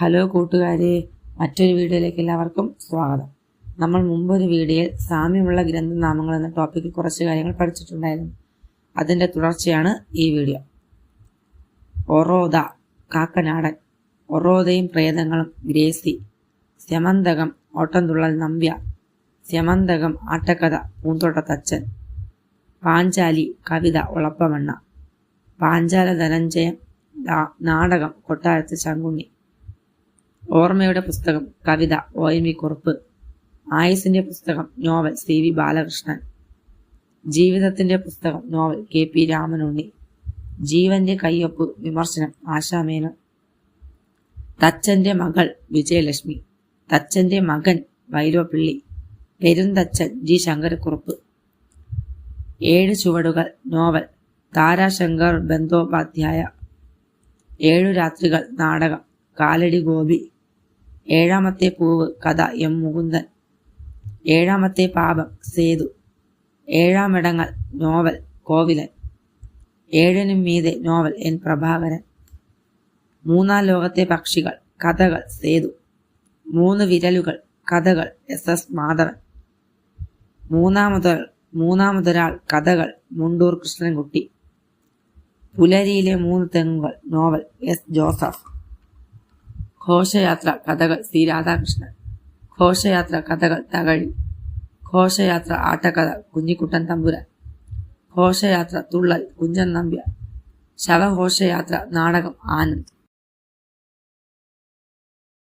Hello കൂട്ടുകാരെ മറ്റൊരു വീഡിയോയിലേക്ക് എല്ലാവർക്കും സ്വാഗതം. നമ്മൾ മുമ്പൊരു വീഡിയോയിൽ സാമ്യമുള്ള ഗ്രന്ഥനാമങ്ങൾ എന്ന ടോപ്പിക്കിൽ കുറച്ച് കാര്യങ്ങൾ പഠിച്ചിട്ടുണ്ടായിരുന്നു. അതിന്റെ തുടർച്ചയാണ് ഈ വീഡിയോ. ഒറോദ കാക്കനാടൻ ഒറോദയും പ്രേതങ്ങളും ഗ്രേസി സ്യമന്തകം ഓട്ടംതുള്ളൽ നമ്പ്യ സ്യമന്തകം ആട്ടക്കഥ പൂന്തോട്ടത്തച്ഛൻ പാഞ്ചാലി കവിത ഉളപ്പമണ്ണ പാഞ്ചാല ധനഞ്ജയം നാടകം കൊട്ടാരത്ത് ശങ്കുണ്ണി ഓർമ്മയുടെ പുസ്തകം കവിത ഒ എൻ വി കുറുപ്പ് ആയുസിന്റെ പുസ്തകം നോവൽ സി വി ബാലകൃഷ്ണൻ. ജീവിതത്തിന്റെ പുസ്തകം നോവൽ കെ പി രാമനുണ്ണി. ജീവന്റെ കയ്യൊപ്പ് വിമർശനം ആശാമേനോൻ തച്ചന്റെ മകൾ വിജയലക്ഷ്മി. തച്ചന്റെ മകൻ വൈലോപ്പിള്ളി പെരുന്തച്ചൻ ജി ശങ്കരക്കുറുപ്പ്. ഏഴ് ചുവടുകൾ നോവൽ താരാശങ്കർ ബന്ദോപാധ്യായ. ഏഴു രാത്രികൾ നാടകം കാലടി ഗോപി. ഏഴാമത്തെ പൂവ് കഥ എം മുകുന്ദൻ. ഏഴാമത്തെ പാപം സേതു. ഏഴാമിടങ്ങൾ നോവൽ കോവിലൻ. ഏഴനും മീതെ നോവൽ എൻ പ്രഭാകരൻ. മൂന്നാം ലോകത്തെ പക്ഷികൾ കഥകൾ സേതു. മൂന്ന് വിരലുകൾ കഥകൾ എസ് എസ് മാധവൻ. മൂന്നാമതൊരാൾ മൂന്നാമതൊരാൾ കഥകൾ മുണ്ടൂർ കൃഷ്ണൻകുട്ടി. പുലരിയിലെ മൂന്ന് തെങ്ങുകൾ നോവൽ എസ് ജോസഫ്. ഘോഷയാത്ര കഥകൾ. സി രാധാകൃഷ്ണൻ ഘോഷയാത്ര കഥകൾ തകഴി. ഘോഷയാത്ര ആട്ടക്കഥ കുഞ്ഞിക്കുട്ടൻ തമ്പുരാൻ. ഘോഷയാത്ര തുള്ളൽ കുഞ്ഞൻ നമ്പ്യ ശവഘോഷയാത്ര നാടകം ആനന്ദ്.